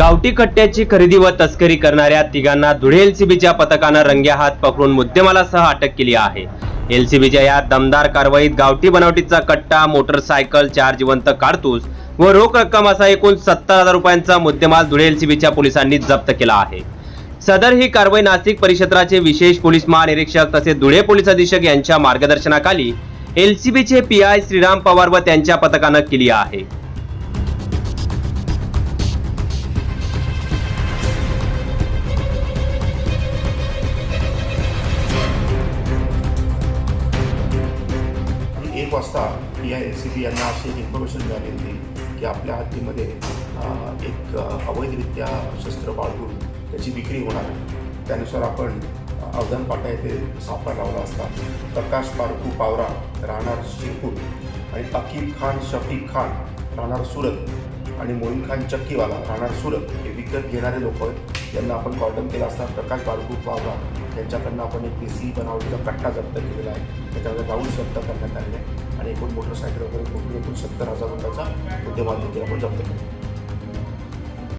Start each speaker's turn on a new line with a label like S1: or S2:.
S1: गावठी कट्ट्याची खरेदी व तस्करी करणाऱ्या तिघांना धुळे एलसीबीच्या पथकानं रंग्या हात पकडून मुद्देमालासह अटक केली आहे. एलसीबीच्या या दमदार कारवाईत गावठी बनावटीचा कट्टा मोटरसायकल चार जिवंत कारतूस व रोख रक्कम असा एकूण सत्तर हजार रुपयांचा मुद्देमाल धुळे एलसीबीच्या पोलिसांनी जप्त केला आहे. सदर ही कारवाई नाशिक परिक्षेत्राचे विशेष पोलीस महानिरीक्षक तसेच धुळे पोलीस अधीक्षक यांच्या मार्गदर्शनाखाली एलसीबीचे पी आय श्रीराम पवार व त्यांच्या पथकानं केली आहे.
S2: एक वाजता पी आय सी बी यांना अशी इन्फॉर्मेशन मिळाली होती की आपल्या हद्दीमध्ये एक अवैधरित्या शस्त्र बाळगून त्याची विक्री होणार आहे. त्यानुसार आपण अवधान पाटा येथे सापळा लावला असता. प्रकाश पारकू पावरा राहणार शिरपूर आणि अकीब खान शफीक खान राहणार सुरत आणि मोईन खान चक्कीवाला राहणार सुरत हे विकत घेणारे लोक आहेत. त्यांना आपण कॉटन केला असता प्रकाश बाळगूप पावरा त्यांच्याकडनं आपण एक देसी बनावटीचा कट्टा जप्त केलेला आहे. त्याच्यामध्ये राऊंड जप्त करण्यात आले आहे. आणि एकूण मोटरसायकल वगैरे एकूण सत्तर हजार रुपयाचा मुद्देमाल देखील आपण जप्त केला.